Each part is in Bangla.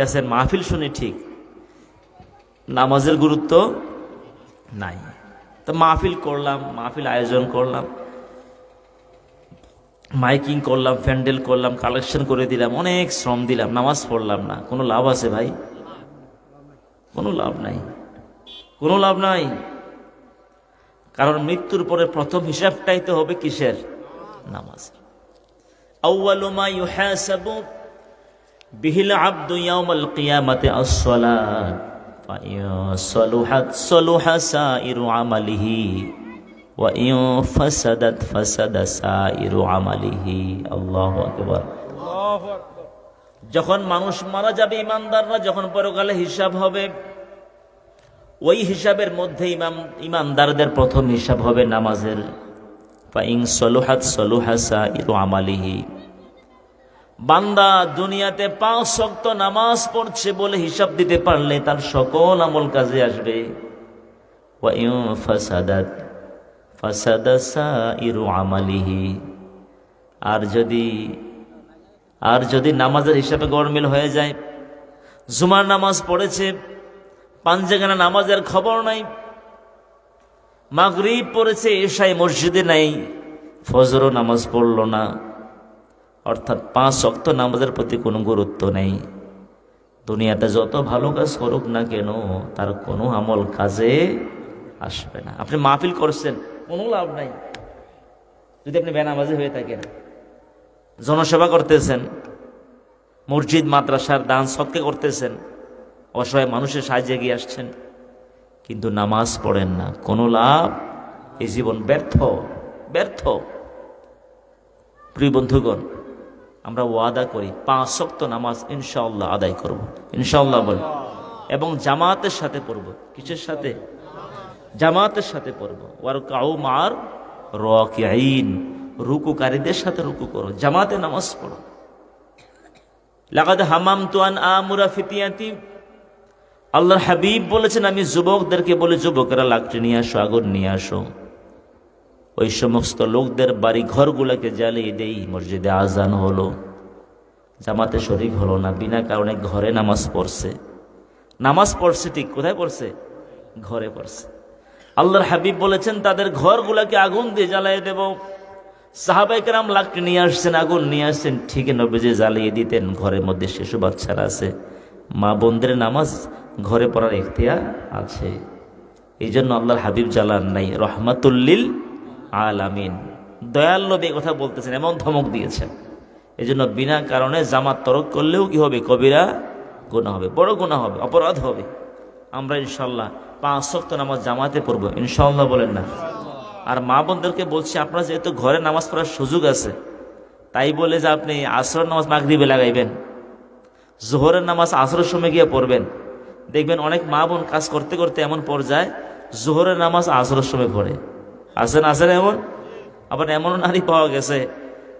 আছেন মাহফিল শুনি ঠিক, নামাজের গুরুত্ব নাই। তো মাহফিল করলাম, মাহফিল আয়োজন করলাম, মাইকিং করলাম, প্যান্ডেল করলাম, কালেকশন করে দিলাম, অনেক শ্রম দিলাম, নামাজ পড়লাম না। কোনো লাভ আছে ভাই? কোনো লাভ নাই। কোনো লাভ নাই। কারণ মৃত্যুর পরে প্রথম হিসাবটাই তো হবে কিসের? নামাজ। আউয়ালু মা ইউহাসাবু বিহিল আব্দু ইয়াউমাল কিয়ামাতি আস-সালাত। সালুহাত সালুহা সাইরু আমালিহি ওয়া ইন ফাসাদাত ফাসাদা সাইরু আমালিহি। আল্লাহু আকবার। যখন মানুষ মারা যাবে ইমানদাররা যখন পরকালে হিসাব হবে ওই হিসাবের মধ্যে ইমাম ইমানদারদের প্রথম হিসাব হবে নামাজের। ফাইন সলুহাত সলুহাসা ইরু আমালিহি। বান্দা দুনিয়াতে পাঁচ শক্ত নামাজ পড়ছে বলে হিসাব দিতে পারলে তার সকল আমল কাজে আসবে। আর যদি আর যদি নামাজের হিসাবে গরমিল হয়ে যায়, জুমার নামাজ পড়েছে পাঞ্জাগানা নামাজের খবর নাই, মাগরিব পড়েছে এশাই মসজিদে নাই, ফজরও নামাজ পড়ল না। অর্থাৎ পাঁচ শক্ত নামাজের প্রতি কোনো গুরুত্ব নেই। দুনিয়াতে যত ভালো কাজ করুক না কেন, তার কোনো আমল কাজে আসবে না। আপনি মাহফিল করছেন, কোনো লাভ নাই। যদি আপনি বেনামাজি হয়ে থাকেন, জনসেবা করতেছেন, মসজিদ, মাদ্রাসার দান সৎকে করতেছেন, অসহায় মানুষের সাহায্যে এগিয়ে আসছেন, কিন্তু নামাজ পড়েন না, কোনো লাভ এই জীবন ব্যর্থ ব্যর্থ। প্রিয় বন্ধুগণ আমরা ওয়াদা করি, পাঁচ শক্ত নামাজ ইনশাআল্লাহ আদায় করব। ইনশাআল্লাহ বল। এবং জামাতের সাথে পড়ব। কিসের সাথে? জামাতের সাথে পড়ব। ওয়ার কাউ মার রকিআইন রুকুকারীদের সাথে রুকু করো। জামাতে নামাজ পড়ো। লাগাদ হামাম তুয়ান আমুরা ফিতিয়াতি। আল্লাহর হাবিব বলেছেন, আমি যুবকদেরকে বলে, যুবকেরা লাকড়ি নিয়ে আসো, আগুন নিয়ে আসো। ওই সমস্ত লোকদের বাড়ি ঘরগুলোকে জ্বালিয়ে দেই, মসজিদে আজান হলো। জামাতে শরিক হলো না, বিনা কারণে ঘরে নামাজ পড়ছে। নামাজ পড়ছে ঠিক, কোথায় পড়ছে? ঘরে পড়ছে। আল্লাহর হাবিব বলেছেন, তাদের ঘরগুলোকে আগুন দিয়ে জ্বালিয়ে দেব। সাহাবাইকেরাম লাকড়ি নিয়ে আসছেন, আগুন নিয়ে আসছেন ঠিকই নবীজি জ্বালিয়ে দিতেন, ঘরের মধ্যে শিশু বাচ্চারা আছে। মা বোনদের নামাজ ঘরে পড়ার এখতিয়ার আছে। এই জন্য আল্লাহর হাবিব জ্বালান নাই রহমাতুল্লিল আলামিন। দয়াল নবী কথা বলতেছেন, এমন ধমক দিয়েছেন। এই জন্য বিনা কারণে জামাত তরক করলেও কি হবে? কবিরা গুণা হবে, বড় গুণা হবে, অপরাধ হবে। আমরা ইনশাল্লাহ পাঁচ শক্ত নামাজ জামাতে পড়ব, ইনশাল্লাহ বলেন না। আর মা বোনদেরকে বলছি, আপনার যেহেতু ঘরে নামাজ পড়ার সুযোগ আছে, তাই বলে যে আপনি আসর নামাজ মাগরিবে লাগাইবেন, জোহরের নামাজ আসরের সময় গিয়ে পড়বেন। দেখবেন অনেক মা বোন কাজ করতে করতে এমন পর্যায়ে জোহরের নামাজ আসরের সময় পড়ে। আসেন আসেন এমন? আবার এমনও নারী পাওয়া গেছে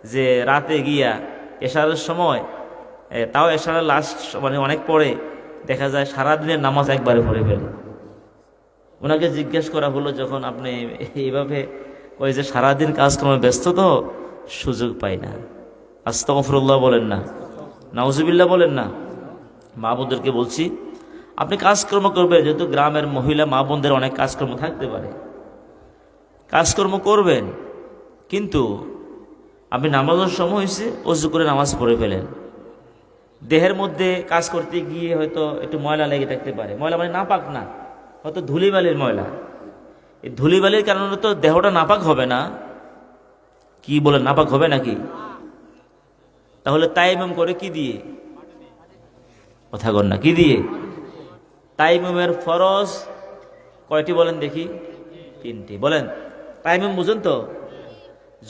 যে রাতে গিয়া এশারের সময় তাও এশারের লাস্ট মানে অনেক পরে দেখা যায় সারাদিনের নামাজ একবারে পড়ে ফেলে। ওনাকে জিজ্ঞেস করা হলো যখন আপনি এইভাবে ওই যে সারাদিন কাজকর্মে ব্যস্ত তো, সুযোগ পাই না। আস্তফরুল্লাহ বলেন না। নাউজুবিল্লাহ বলেন না। মা বোনদেরকে বলছি, আপনি কাজকর্ম করবেন, যেহেতু গ্রামের মহিলা, মা বোনদের অনেক কাজকর্ম থাকতে পারে। কাজকর্ম করবেন, কিন্তু আপনি নামাজের সময় হয়েছে অজু করে নামাজ পড়ে ফেলেন। দেহের মধ্যে কাজ করতে গিয়ে হয়তো একটু ময়লা লেগে থাকতে পারে। ময়লা মানে নাপাক না, হয়তো ধুলিবালির ময়লা। এই ধুলিবালির কারণে তো দেহটা নাপাক হবে না। কি বলে, নাপাক হবে নাকি? তাহলে তাইমাম করে কি দিয়ে? কথা কর না, কি দিয়ে? তাইমামের ফরজ কয়টি বলেন দেখি? তিনটি। বলেন। তাইমাম বুঝুন তো?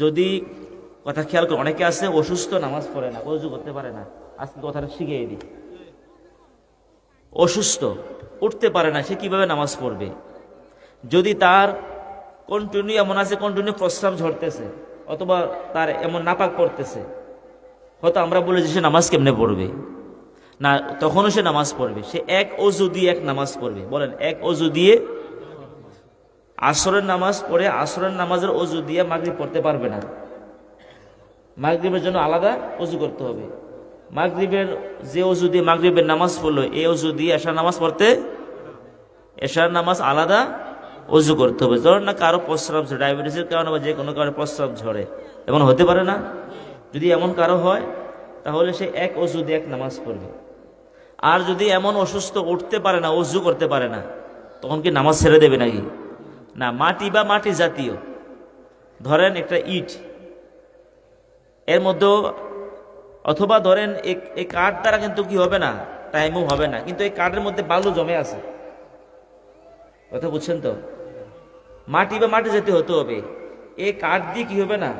যদি কথা খেয়াল করে অনেকে আছে অসুস্থ, নামাজ পড়ে না, অজু করতে পারে না। আজকে কথাটা শিখিয়ে দিই। অসুস্থ, উঠতে পারে না, সে কীভাবে নামাজ পড়বে? যদি তার কন্টিনিউ এমন আছে কন্টিনিউ প্রস্রাব ঝরতেছে, অথবা তার এমন নাপাক পড়তেছে, হয়তো আমরা বলে যে সে নামাজ কেমনে পড়বে? না, তখনও সে নামাজ পড়বে। সে এক অজু দিয়ে এক নামাজ পড়বে। বলেন, এক অজু দিয়ে আসরের নামাজ পড়ে আসরের নামাজের অজু দিয়ে মাগরিব পড়তে পারবে না। মাগরিবের জন্য আলাদা অজু করতে হবে। মাগরিবের যে অজু দিয়ে মাগরিবের নামাজ পড়ল, এই অজু দিয়ে এশার নামাজ পড়তে এশার নামাজ আলাদা অজু করতে হবে। ধরেন না কারও প্রস্রাব ঝরে, ডায়াবেটিসের কারণে বা যে কোনো কারণে প্রস্রাব ঝরে, এমন হতে পারে না? যদি এমন কারও হয়, তাহলে সে এক অজু দিয়ে এক নামাজ পড়বে। আর যদি এমন অসুস্থ উঠতে পারে না, অজু করতে পারে না, তখন কি নামাজ ছেড়ে দেবে নাকি? না, মাটি বা মাটি জাতীয়। ধরেন একটা ইট। এর মধ্যেও অথবা ধরেন এই- কাঠ দ্বারা কিন্তু কি হবে না, টাইমও হবে না। কিন্তু এই কাঠের মধ্যে বালু জমে আছে। কথা বুঝছেন তো? মাটি বা মাটি যেতে হতে হবে। এই কাঠ দিয়ে কি হবে না?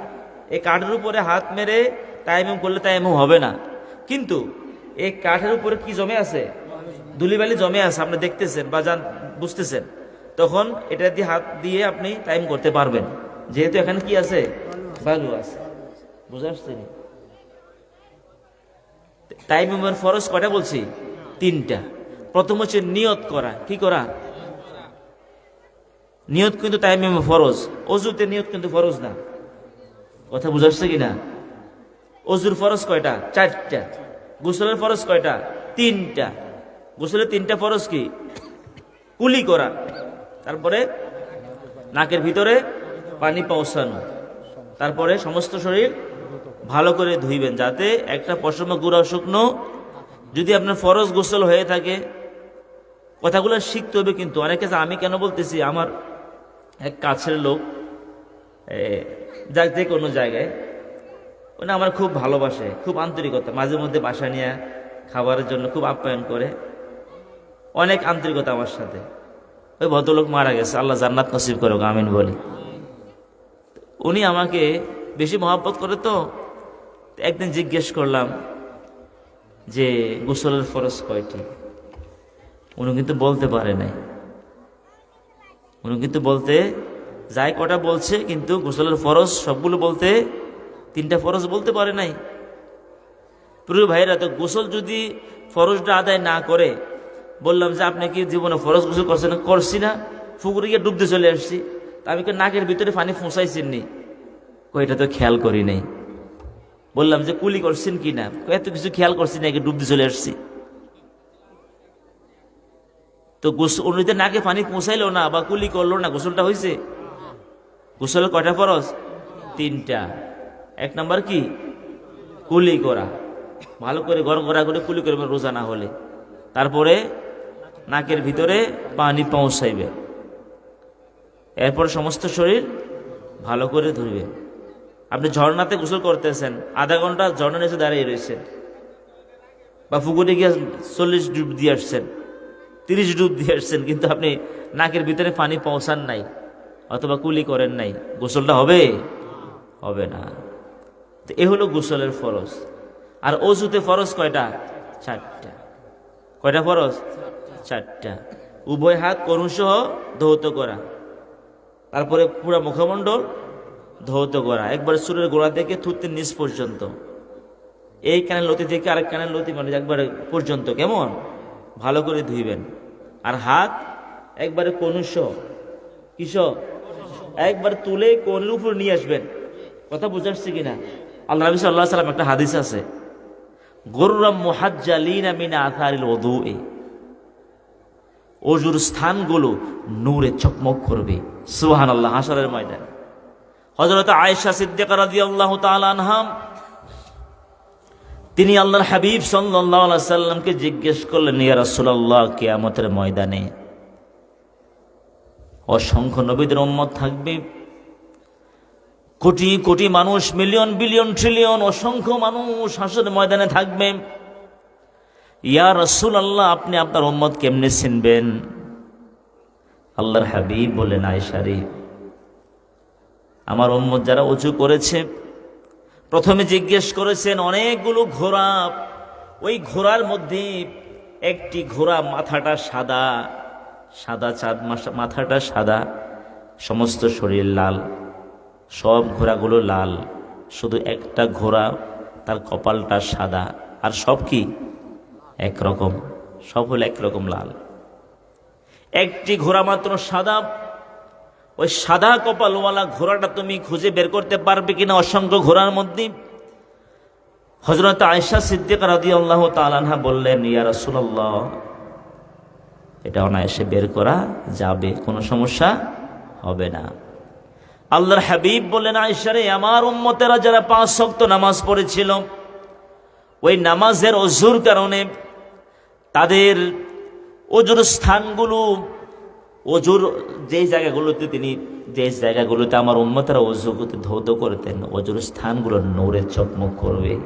এই কাঠের উপরে হাত মেরে টাইমিং করলে টাইমও হবে না। কিন্তু এই কাঠের উপরে কি জমে আছে? ধুলিবালি জমে আছে, আপনি দেখতেছেন বা জান, বুঝতেছেন। তখন এটা দিয়ে হাত দিয়ে আপনি টাইম করতে পারবেন। যেহেতু এখানে কি আছে? বালু আছে। বুঝে আসছেন? টাইমিংয়ের ফরজ কটা বলছি? তিনটা। প্রথম হচ্ছে নিয়ত করা। কি করা? নিয়ত কিন্তু টাইম টাইমিং ফরজ। অজুতে নিয়ত কিন্তু ফরজ না। কথা বুঝাচ্ছে কি না অজুর ফরজ কয়টা? চারটা। গোসলের ফরজ কয়টা? তিনটা। গোসলের তিনটা ফরজ কি? কুলি করা। তারপরে নাকের ভিতরে পানি পৌঁছানো। তারপরে সমস্ত শরীর ভালো করে ধুইবেন যাতে একটা পশম গুঁড়া শুকনো, যদি আপনার ফরজ গোসল হয়ে থাকে, কথাগুলো শিখতে হবে কিন্তু। অনেকে আমি কেন বলতেছি, আমার এক কাছের লোক যাক যে কোনো জায়গায়, উনি আমার খুব ভালোবাসে, খুব আন্তরিকতা, মাঝে মধ্যে বাসা নিয়ে খাবারের জন্য খুব আপ্যায়ন করে। অনেক আন্তরিকতা আমার সাথে। ওই ভদ্রলোক মারা গেছে, আল্লাহ জান্নাত নসিব করো আমিন বলি। উনি আমাকে বেশি মহাব্বত করে তো, একদিন জিজ্ঞেস করলাম যে, গোসলের ফরজ কয়টি? উনি কিন্তু বলতে পারে নাই। উনি কিন্তু বলতে, যাই কটা বলছে, কিন্তু গোসলের ফরজ সবগুলো বলতে, তিনটা ফরজ বলতে পারে নাই। প্রিয় ভাইরা তো গোসল যদি ফরজটা আদায় না করে বললাম যে, আপনি কি জীবনে ফরজ গোসল করছেন? করছি না। ফুকুরে গিয়ে ডুবতে চলে আসছি। তা আমি নাকের ভিতরে পানি ফোঁসাইছেন নি এটা তো খেয়াল করি নাই। বললাম যে, কুলি করছেন কি না? এত কিছু খেয়াল করছি না ডুবতে চলে আসছি। তো গোসল উনিতে নাকে পানি পৌঁছাইলো না বা কুলি করল না, গোসলটা হয়েছে গোসল কয়টা ফরজ? তিনটা। এক নাম্বার কি? কুলি করা। ভালো করে গড় গড়া করে কুলি করে রোজা না হলে। তারপরে নাকের ভিতরে পানি পৌঁছাইবে। এরপর সমস্ত শরীর ভালো করে ধরবে আপনি ঝর্ণাতে গোসল করতেছেন, আধা ঘণ্টা ঝর্ণা নিচে দাঁড়িয়ে রয়েছেন বা পুকুরে গিয়ে চল্লিশ ডুব দিয়ে আসছেন, তিরিশ ডুব দিয়ে আসছেন, কিন্তু আপনি নাকের ভিতরে পানি পৌঁছান নাই, অথবা কুলি করেন নাই। গোসলটা হবে? হবে না। তো এ হলো গোসলের ফরজ। আর অজুতে ফরজ কয়টা? চারটা। কয়টা ফরজ? চারটা। উভয় হাত করুণসহ ধৌত করা। তারপরে পুরা মুখমণ্ডল ধৌত করা। একবার সুরের গোড়া থেকে থুতনির নিচ পর্যন্ত। এই কানের লতি থেকে আরেক কানের লতি মানে একবারে পর্যন্ত। কেমন? ভালো করে ধুইবেন। আর হাত একবারে কনুষ কিস? একবার তুলে কোনের উপর নিয়ে আসবেন। কথা বুঝাচ্ছি কিনা? আল্লাহ নবী সাল্লাহ সাল্লাম একটা হাদিস আছে। গরুরাম মুহাজ্জালিনা মিনা আথারিল ওদুএ অজুর স্থানগুলো নূরে চকমক করবে। সুহান আল্লাহ হাসরের ময়দান। হজরত আয়েশা সিদ্দিকা রাদিয়াল্লাহু তাআলা আনহাম তিনি আল্লাহর হাবিব আলাইহি সাল্লামকে জিজ্ঞেস করলেন, ইয়া রাসূলুল্লাহ, কিয়ামতের ময়দানে অসংখ্য নবীদের উম্মত থাকবে। কোটি কোটি মানুষ, মিলিয়ন, বিলিয়ন, ট্রিলিয়ন, অসংখ্য মানুষ হাসরের ময়দানে থাকবে। ইয়া রসুল আল্লাহ আপনি আপনার উম্মত কেমনে চিনবেন? আল্লাহর হাবিব বলেন আয়সারি আমার উম্মত যারা উঁচু করেছে, প্রথমে জিজ্ঞেস করেছেন, অনেকগুলো ঘোড়া, ওই ঘোড়ার মধ্যে একটি ঘোড়া মাথাটা সাদা সাদা চাঁদ মাথাটা সাদা, সমস্ত শরীর লাল, সব ঘোড়াগুলো লাল, শুধু একটা ঘোড়া, তার কপালটা সাদা, আর সব কি? একরকম সব হলো একরকম লাল। একটি ঘোড়া মাত্র সাদা, ওই সাদা কপালওয়ালা ঘোড়াটা তুমি খুঁজে বের করতে পারবে কিনা অসংখ্য ঘোড়ার মধ্যে। হজরত আয়সা সিদ্দিক রাদি আল্লাহ তালানহা বললেন, ইয়া রসুল্লাহ এটা অনায়াসে বের করা যাবে, কোনো সমস্যা হবে না। আল্লাহর হাবিব বললেন আয়সারে আমার উম্মতেরা যারা পাঁচ শক্ত নামাজ পড়েছিল, ওই নামাজের অজুর কারণে তাদের অজুর স্থানগুলো অজুর যেই জায়গাগুলোতে তিনি, যে জায়গাগুলোতে আমার উন্মতেরা অজু করতে, ধৌত করতেন অজুর স্থানগুলো নূরের চকমক করবে।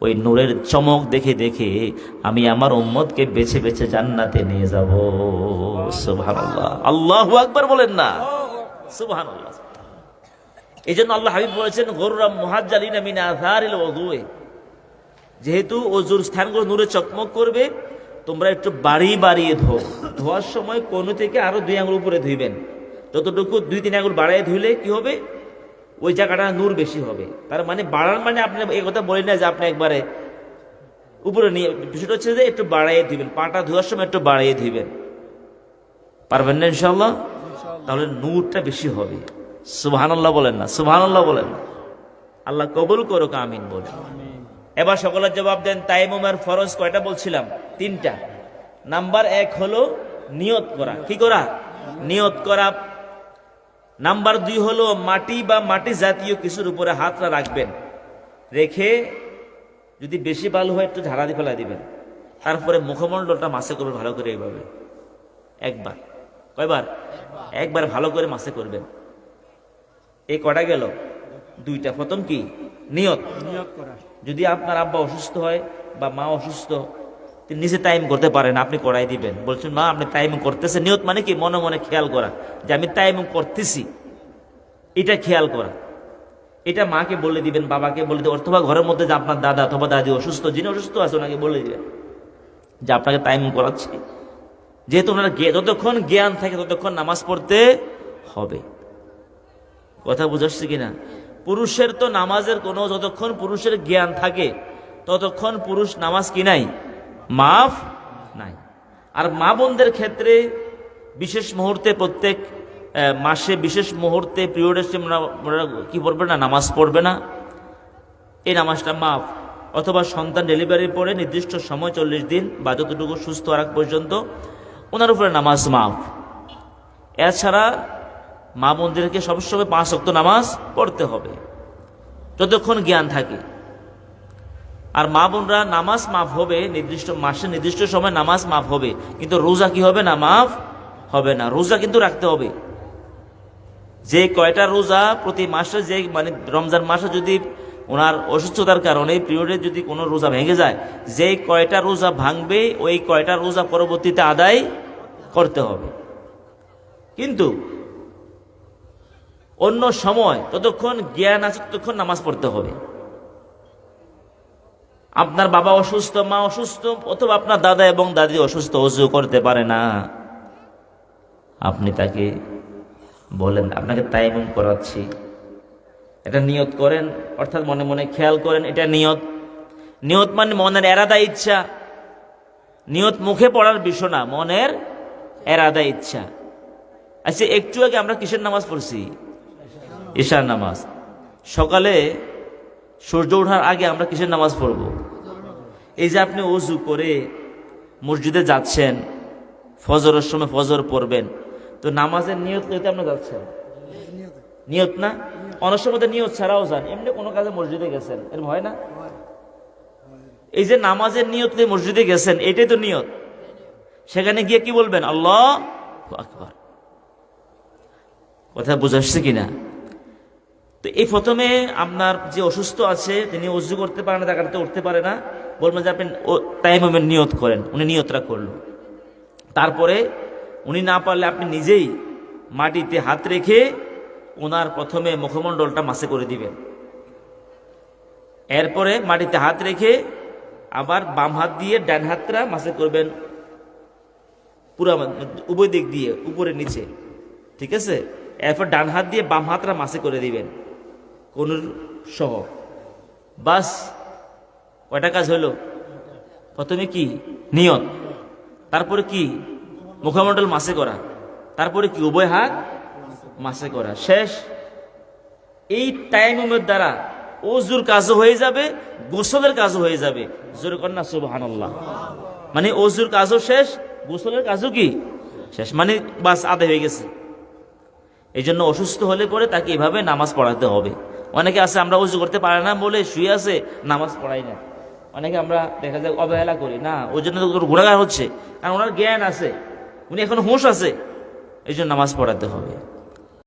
ওই নূরের চমক দেখে দেখে আমি আমার উম্মতকে বেছে বেছে জান্নাতে নিয়ে যাব। সুবহানাল্লাহ। আল্লাহু আকবার বলেন না। সুবহানাল্লাহ। এই জন্য আল্লাহ হাবিব বলেছেন, গরুরাম মুহাজ্জালিন মিন আযারিল ওযুয়ে যেহেতু অজুর স্থানগুলো নূরে চকমক করবে তোমরা একটু বাড়ি বাড়িয়ে ধো। ধোয়ার সময় কোনো থেকে আরও দুই আঙুল উপরে ধুইবেন। যতটুকু দুই তিন আঙুল বাড়াই ধুইলে কি হবে? ওই জায়গাটা নূর বেশি হবে। তার মানে বাড়ার মানে আপনি এই কথা বলি না যে আপনি একবারে উপরে নিয়ে বিষয়টা হচ্ছে যে একটু বাড়াইয়ে দিবেন পাটা ধোয়ার সময় একটু বাড়াইয়ে দিবেন পারবেন না ইনশাল্লাহ তাহলে নূরটা বেশি হবে। সুবহানাল্লাহ বলেন না। সুবহানাল্লাহ বলেন না। আল্লাহ কবুল করুক আমিন বলেন। এবার সকলের জবাব দেন তাইমুমের ফরজ কয়টা বলছিলাম? তিনটা। নাম্বার এক হলো নিয়ত করা। কি করা? নিয়ত করা। নাম্বার দুই হলো মাটি বা মাটি জাতীয় কিছুর উপরে হাতটা রাখবেন। রেখে যদি বেশি ভালো হয়, একটু ঝাড়া দিয়ে ফেলা দিবেন। তারপরে মুখমণ্ডলটা মাসে করবেন ভালো করে এইভাবে। একবার। কয়বার? একবার ভালো করে মাসে করবেন। এই কটা গেল? দুইটা। প্রথম কি? নিয়ত। যদি আপনার আব্বা অসুস্থ হয় বা মা অসুস্থ তিনি নিজে টাইম করতে পারেন আপনি করাই দিবেন। বলছেন মা আপনি টাইম করতেছেন নিয়ত মানে কি? মনে মনে খেয়াল করা। যে আমি টাইম করতেছি এটা খেয়াল করা। এটা মাকে বলে দিবেন বাবাকে বলে দিবেন অথবা ঘরের মধ্যে যে আপনার দাদা অথবা দাদি অসুস্থ যিনি অসুস্থ আছে ওনাকে বলে দিবেন যে আপনাকে টাইম করাচ্ছি। যেহেতু ওনার যতক্ষণ জ্ঞান থাকে ততক্ষণ নামাজ পড়তে হবে। কথা বুঝাচ্ছি কিনা? পুরুষের তো নামাজের কোনো, যতক্ষণ পুরুষের জ্ঞান থাকে, ততক্ষণ পুরুষ নামাজ কি নাই? মাফ নাই। আর মা বোনদের ক্ষেত্রে বিশেষ মুহূর্তে প্রত্যেক মাসে বিশেষ মুহূর্তে পিরিয়ডে কি পড়বে না? নামাজ পড়বে না। এই নামাজটা মাফ। অথবা সন্তান ডেলিভারির পরে নির্দিষ্ট সময় চল্লিশ দিন বা যতটুকু সুস্থ রাখ পর্যন্ত, ওনার উপরে নামাজ মাফ। এছাড়া মা বোনদেরকে সবসময় পাঁচ অক্ত নামাজ পড়তে হবে। যতক্ষণ জ্ঞান থাকে। আর মা বোনরা নামাজ মাফ হবে, নির্দিষ্ট মাসে নির্দিষ্ট সময় নামাজ মাফ হবে। কিন্তু রোজা কি হবে না মাফ হবে না। রোজা কিন্তু রাখতে হবে। যে কয়টা রোজা প্রতি মাসে, যে মানে রমজান মাসে যদি ওনার অসুস্থতার কারণে পিরিয়ডে যদি কোনো রোজা ভেঙে যায়, যে কয়টা রোজা ভাঙবে, ওই কয়টা রোজা পরবর্তীতে আদায় করতে হবে। কিন্তু অন্য সময় ততক্ষণ জ্ঞান আছে, ততক্ষণ নামাজ পড়তে হবে। আপনার বাবা অসুস্থ, মা অসুস্থ, অথবা আপনার দাদা এবং দাদি অসুস্থ, অজু করতে পারে না। আপনি তাকে বলেন, আপনাকে তাইমুম করাচ্ছি। এটা নিয়ত করেন, অর্থাৎ মনে মনে খেয়াল করেন, এটা নিয়ত। নিয়ত মানে মনের এরাদা ইচ্ছা। নিয়ত মুখে পড়ার বিষয় না, মনের এরাদা ইচ্ছা। আচ্ছা একটু আগে আমরা কিসের নামাজ পড়ছি? ঈশার নামাজ। সকালে সূর্য ওঠার আগে আমরা কিসের নামাজ পড়ব? এই যে আপনি অজু করে মসজিদে যাচ্ছেন, ফজরের সময় ফজর পড়বেন, তো নামাজের নিয়ত লইতে আপনি যাচ্ছেন? নিয়ত না? অনেক সময় নিয়ত ছাড়াও যান, এমনি কোনো কাজে মসজিদে গেছেন এরকম হয় না? এই যে নামাজের নিয়ত নিয়ে মসজিদে গেছেন, এটাই তো নিয়ত। সেখানে গিয়ে কি বলবেন? আল্লাহ আকবার। কথা বুঝাচ্ছে কিনা? তো এই প্রথমে আপনার যে অসুস্থ আছে, তিনি অজু করতে পারে না জায়গাটাতে উঠতে পারে না, বলবেন যে আপনি টাইম নিয়ত করেন, উনি নিয়তটা করল। তারপরে উনি না পারলে আপনি নিজেই মাটিতে হাত রেখে ওনার প্রথমে মুখমণ্ডলটা মাসে করে দিবেন। এরপরে মাটিতে হাত রেখে আবার বাম হাত দিয়ে ডান হাতটা মাসে করবেন পুরো উভয় দিক দিয়ে, উপরে, নিচে। ঠিক আছে? এরপর ডান হাত দিয়ে বাম হাতটা মাসে করে দিবেন। কোন সহ। বাস, কয়টা কাজ হলো প্রথমে কি? নিয়ত। তারপরে কি? মুখমণ্ডল মাসে করা। তারপরে কি? উভয় হাত মাসে করা। শেষ। এই টাইমের দ্বারা অজুর কাজও হয়ে যাবে, গোসলের কাজও হয়ে যাবে। জোরে কন্যা সুবাহান মানে অজুর কাজও শেষ, গোসলের কাজও কি? শেষ। মানে বাস আদায় হয়ে গেছে। এই জন্য অসুস্থ হলে পরে তাকে এভাবে নামাজ পড়াতে হবে। অনেকে আছে, আমরা উজু করতে পারে না বলে শুয়ে আছে, নামাজ পড়াই না। অনেকে আমরা দেখা যায় অবহেলা করি। না ওই জন্য গুণাগার হচ্ছে, কারণ ওনার জ্ঞান আছে, উনি এখন হুঁশ আছে। এই জন্য নামাজ পড়াতে হবে।